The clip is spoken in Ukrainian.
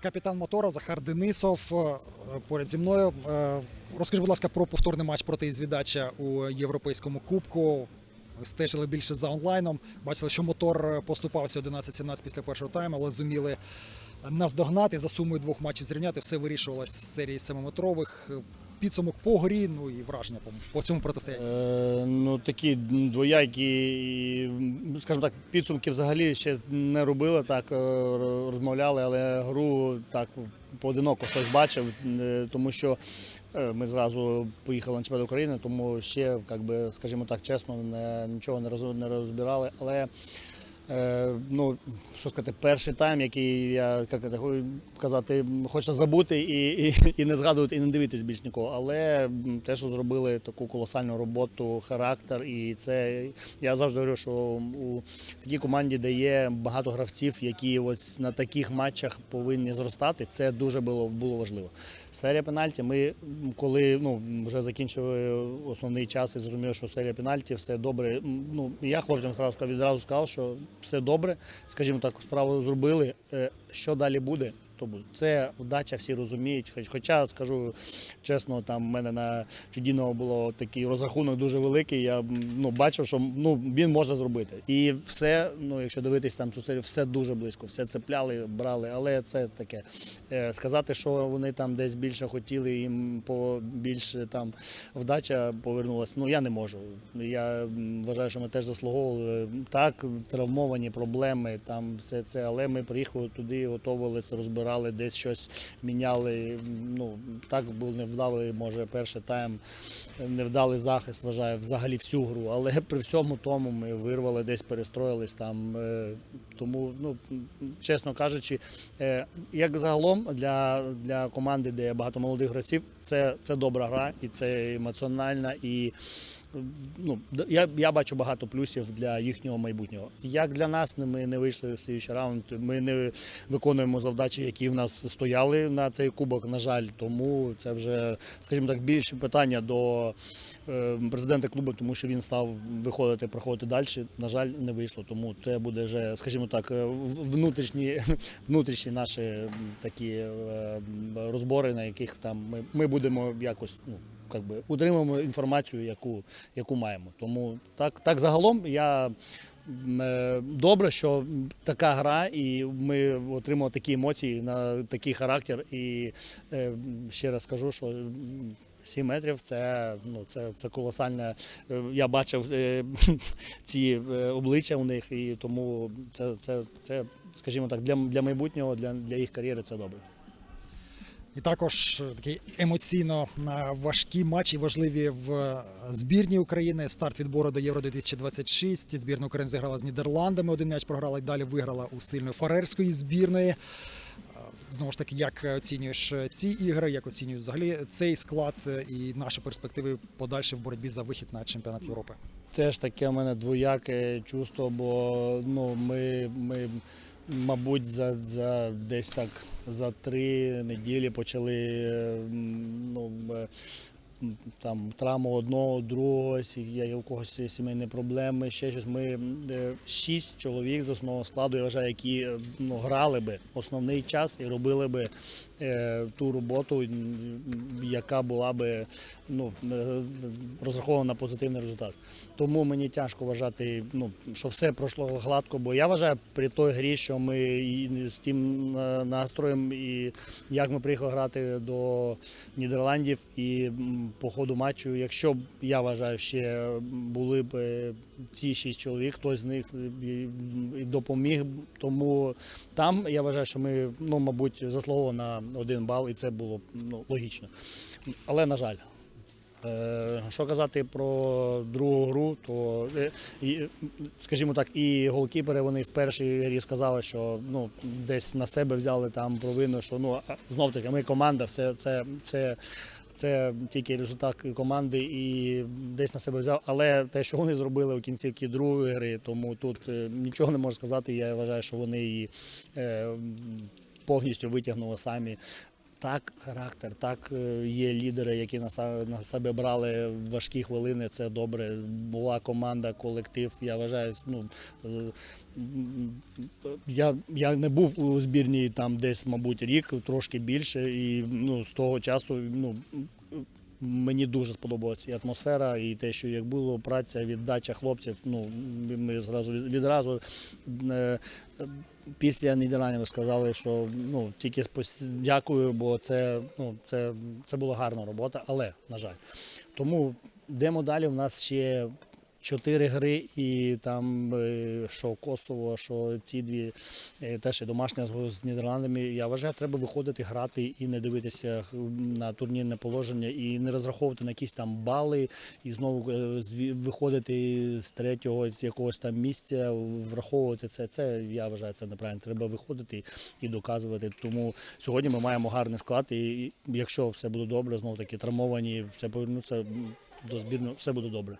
Капітан мотора Захар Денисов е, поряд зі мною. Е, Розкажи, будь ласка, про повторний матч проти Ізвідача у Європейському кубку. Стежили більше за онлайном. Бачили, що мотор поступався 11-17 після першого тайму, але зуміли наздогнати за сумою двох матчів зрівняти. Все вирішувалось в серії семиметрових. Підсумок по грі, ну і враження по, по цьому протистоянню. Е, ну, такі двоякі, і, скажімо так, підсумки взагалі ще не робили, так е, розмовляли, але гру так поодиноко хтось бачив, е, тому що е, ми зразу поїхали на чемпіонат України, тому ще, як би, скажімо так, чесно, не, нічого не, розбирали. Але ну, що сказати, перший тайм, який я як казати, хочеться забути і, і, і не згадувати, і не дивитись більш нікого. Але те, що зробили таку колосальну роботу, характер, і це я завжди говорю, що у такій команді, де є багато гравців, які от на таких матчах повинні зростати, це дуже було, було важливо. Серія пенальті. Ми коли ну, вже закінчили основний час і зрозуміли, що серія пенальті, все добре. Ну, я хлопцям сказав, відразу сказав, що все добре, скажімо так, справу зробили. Е, Що далі буде? То буде. Це вдача, всі розуміють. Хоч- Хоча скажу чесно, там в мене на чудіного було такий розрахунок дуже великий. Я ну, бачив, що ну, він може зробити. І все, ну, якщо дивитись там цю серію, все дуже близько, все цепляли, брали. Але це таке. Е, Сказати, що вони там десь більше хотіли, їм по більше там вдача повернулася. Ну я не можу. Я вважаю, що ми теж заслуговували. Так, травмовані проблеми, там все це, але ми приїхали туди, готувалися, розбирали, десь щось міняли. Ну так був невдалий, може, перший тайм, невдалий захист, вважаю, взагалі всю гру. Але при всьому тому ми вирвали, десь перестроїлись там. Тому, ну чесно кажучи, е, як загалом для, для команди, де багато молодих гравців, це, це добра гра, і це емоціональна і. Ну, я, я бачу багато плюсів для їхнього майбутнього. Як для нас ми не вийшли в слідчий раунд, ми не виконуємо завдачі, які в нас стояли на цей кубок, на жаль. Тому це вже, скажімо так, більше питання до е, президента клубу, тому що він став виходити, проходити далі. На жаль, не вийшло. Тому це буде вже, скажімо так, е, внутрішні, внутрішні наші такі е, розбори, на яких там ми, ми будемо якось ну, как би, утримуємо інформацію, яку, яку маємо. Тому так, так загалом я. е, Добре, що така гра, і ми отримали такі емоції на такий характер. І ще раз скажу, що 7 метрів це, ну, це, це колосальне. Е, Я бачив е, ці е, обличчя у них, і тому це, це, це скажімо так, для, для майбутнього, для, для їх кар'єри це добре. І також такі емоційно важкі матчі, важливі в збірній України. Старт відбору до Євро 2026. Збірна України зіграла з Нідерландами. Один м'яч програла і далі виграла у сильної фарерської збірної. Е, Знову ж таки, як оцінюєш е, ці ігри, як оцінюєш взагалі цей склад е, і наші перспективи подальші в боротьбі за вихід на чемпіонат Європи? Теж таке в мене двояке чувство, бо ну, ми, ми мабуть, за, за десь так за три неділі почали е, ну, е, там травму одного, другого, є у когось сімейні проблеми, ще щось. Ми е, шість чоловік з основного складу, я вважаю, які е, ну, грали би основний час і робили би е, ту роботу, яка була би ну, е, розрахована на позитивний результат. Тому мені тяжко вважати, ну, що все пройшло гладко, бо я вважаю при той грі, що ми з тим настроєм, і як ми приїхали грати до Нідерландів, і по ходу матчу, якщо б я вважаю, ще були б е, ці шість чоловік, хтось з них допоміг. Тому там я вважаю, що ми, ну, мабуть, заслуговували на один бал, і це було ну, логічно. Але на жаль. Е, Що казати про другу гру, то е, скажімо так, і голкіпери вони в першій грі сказали, що ну десь на себе взяли там провину, що ну знов таки ми команда, все це, це, це тільки результат команди і десь на себе взяв. Але те, що вони зробили у кінцівці другої гри, тому тут е, нічого не можу сказати. Я вважаю, що вони її е, повністю витягнули самі. Так, характер, так е, є лідери, які на себе брали важкі хвилини. Це добре. Була команда, колектив. Я вважаю, ну я, я не був у збірній там десь, мабуть, рік, трошки більше, і ну з того часу ну. Мені дуже сподобалася і атмосфера, і те, що як було, праця, віддача хлопців. Ну ми зразу відразу е, після Нідерландів сказали, що ну тільки дякую, бо це ну це, це була гарна робота, але на жаль. Тому йдемо далі. в нас ще чотири гри, і там е, що Косово, що ці дві е, теж і домашня з- Нідерландами. Я вважаю, треба виходити грати і не дивитися на турнірне положення, і не розраховувати на якісь там бали, і знову е, виходити з третього з якогось там місця, враховувати це. Це я вважаю це неправильно. Треба виходити і доказувати. Тому сьогодні ми маємо гарний склад, і якщо все буде добре, знову таки травмовані, все повернуться до збірної, все буде добре.